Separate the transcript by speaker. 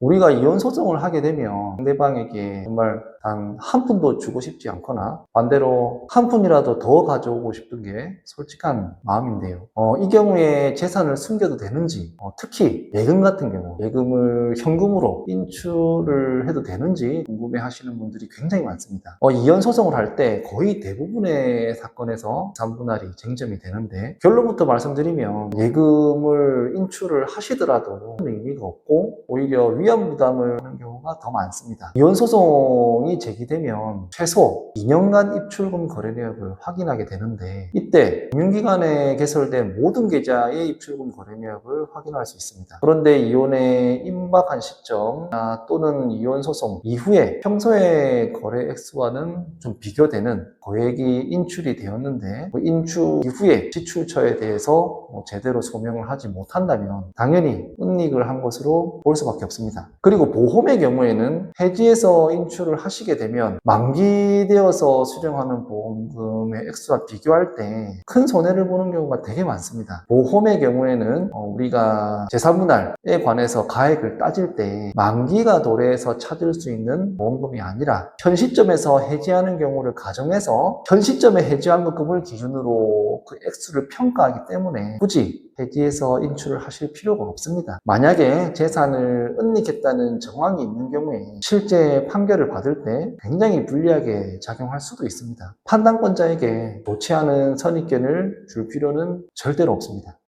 Speaker 1: 우리가 이혼 소송을 하게 되면 상대방에게 정말 단 한 푼도 주고 싶지 않거나 반대로 한 푼이라도 더 가져오고 싶은 게 솔직한 마음인데요. 어, 이 경우에 재산을 숨겨도 되는지, 어, 특히 예금 같은 경우 예금을 현금으로 인출을 해도 되는지 궁금해 하시는 분들이 굉장히 많습니다. 어, 이혼 소송을 할 때 거의 대부분의 사건에서 3분할이 쟁점이 되는데 결론부터 말씀드리면 예금을 인출을 하시더라도 없고 오히려 위험 부담을 하는 경우 가 더 많습니다. 이혼 소송이 제기되면 최소 2년간 입출금 거래 내역을 확인하게 되는데 이때 금융기관에 개설된 모든 계좌의 입출금 거래 내역을 확인할 수 있습니다. 그런데 이혼에 임박한 시점 아, 또는 이혼 소송 이후에 평소의 거래 액수와는 좀 비교되는 거액이 인출이 되었는데 그 인출 이후에 지출처에 대해서 뭐 제대로 소명을 하지 못한다면 당연히 은닉을 한 것으로 볼 수밖에 없습니다. 그리고 보험의 경우 에는 해지해서 인출을 하시게 되면 만기되어서 수령하는 보험금의 액수와 비교할 때 큰 손해를 보는 경우가 되게 많습니다. 보험의 경우에는 어, 우리가 재산분할에 관해서 가액을 따질 때 만기가 도래해서 찾을 수 있는 보험금이 아니라 현 시점에서 해지하는 경우를 가정해서 현 시점에 해지한 금을 기준으로 그 액수를 평가하기 때문에 굳이 해지해서 인출을 하실 필요가 없습니다. 만약에 재산을 은닉했다는 정황이 있는 경우에 실제 판결을 받을 때 굉장히 불리하게 작용할 수도 있습니다. 판단권자에게 않은 선입견을 줄 필요는 절대로 없습니다.